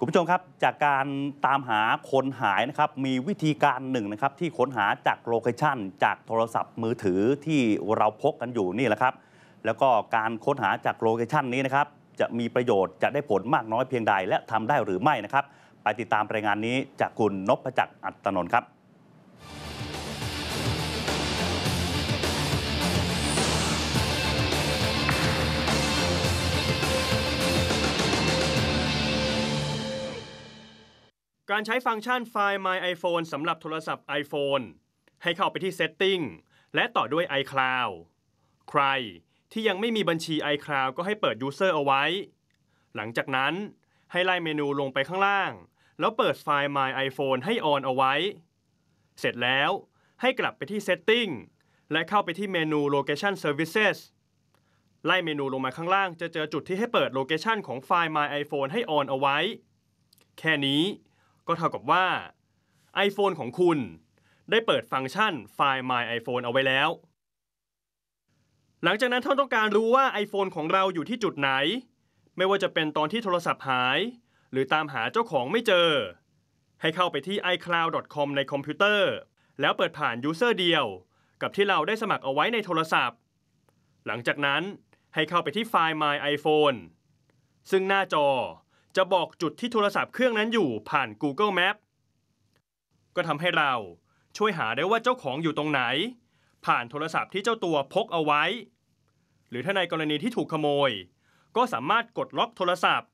คุณผู้ชมครับจากการตามหาคนหายนะครับมีวิธีการหนึ่งนะครับที่ค้นหาจากโลเคชันจากโทรศัพท์มือถือที่เราพกกันอยู่นี่แหละครับ แล้วก็การค้นหาจากโลเคชันนี้นะครับจะมีประโยชน์จะได้ผลมากน้อยเพียงใด และทำได้หรือไม่นะครับ ไปติดตามรายงานนี้จากคุณนพจักรอัตนนท์ครับ การใช้ฟังก์ชัน Find My iPhone สำหรับโทรศัพท์ iPhone ให้เข้าไปที่ Setting และต่อด้วย iCloud ใครที่ยังไม่มีบัญชี iCloud ก็ให้เปิด User เอาไว้ หลังจากนั้นให้ไล่เมนูลงไปข้างล่าง แล้วเปิด Find My iPhone ให้ On เอาไว้ เสร็จแล้วให้กลับไปที่ Setting และเข้าไปที่เมนู Location Services ไล่เมนูลงมาข้างล่างจะเจอจุดที่ให้เปิดโลเคชันของ Find My iPhone ให้ On เอาไว้ แค่นี้ ก็เท่ากับว่า iPhone ของคุณ ได้เปิดฟังก์ชัน Find My iPhone เอาไว้แล้ว หลังจากนั้นท่านต้องการรู้ว่า iPhone ของเราอยู่ที่จุดไหน ไม่ว่าจะเป็นตอนที่โทรศัพท์หาย หรือตามหาเจ้าของไม่เจอ ให้เข้าไปที่ iCloud.com ในคอมพิวเตอร์ แล้วเปิดผ่าน User เดียว กับที่เราได้สมัครเอาไว้ในโทรศัพท์ หลังจากนั้นให้เข้าไปที่ Find My iPhone ซึ่งหน้าจอ จะบอกจุดที่โทรศัพท์เครื่องนั้นอยู่ผ่าน Google Map ก็ทำให้เราช่วยหาได้ว่าเจ้าของอยู่ตรงไหน ผ่านโทรศัพท์ที่เจ้าตัวพกเอาไว้ หรือถ้าในกรณีที่ถูกขโมย ก็สามารถกดล็อกโทรศัพท์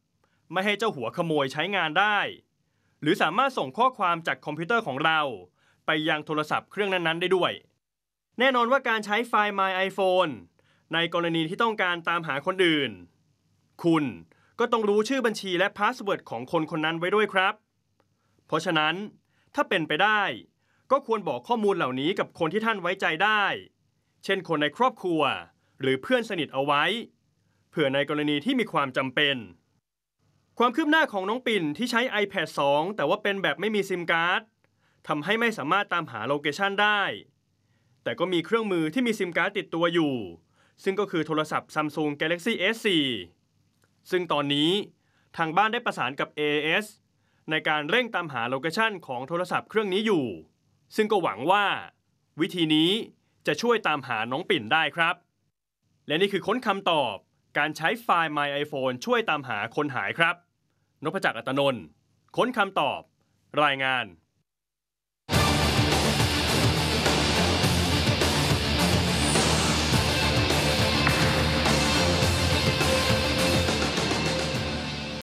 ไม่ให้เจ้าหัวขโมยใช้งานได้ หรือสามารถส่งข้อความจากคอมพิวเตอร์ของเรา ไปยังโทรศัพท์เครื่องนั้นๆ ได้ด้วย แน่นอนว่าการใช้ไฟล์ My iPhone ในกรณีที่ต้องการตามหาคนอื่น คุณ ก็ต้องรู้ชื่อบัญชีและพาสเวิร์ดของคนคนนั้นไว้ด้วยครับ เพราะฉะนั้นถ้าเป็นไปได้ ก็ควรบอกข้อมูลเหล่านี้กับคนที่ท่านไว้ใจได้ เช่นคนในครอบครัว หรือเพื่อนสนิทเอาไว้ เผื่อในกรณีที่มีความจำเป็น ความคืบหน้าของน้องปิ่นที่ใช้ iPad 2 แต่ว่าเป็นแบบไม่มีซิมการ์ดทำให้ไม่สามารถตามหาโลเคชันได้ แต่ก็มีเครื่องมือที่มีซิมการ์ดติดตัวอยู่ ซึ่งก็คือโทรศัพท์ Samsung Galaxy S4 ซึ่งตอนนี้ทางบ้านได้ประสานกับ AAS ในการเร่งตามหาโลเคชันของโทรศัพท์เครื่องนี้อยู่ ซึ่งก็หวังว่า วิธีนี้จะช่วยตามหาน้องปิ่นได้ครับ และนี่คือค้นคำตอบการใช้ไฟล์ My iPhone ช่วยตามหาคนหายครับ นพจักรอัตนนท์ค้นคำตอบ รายงาน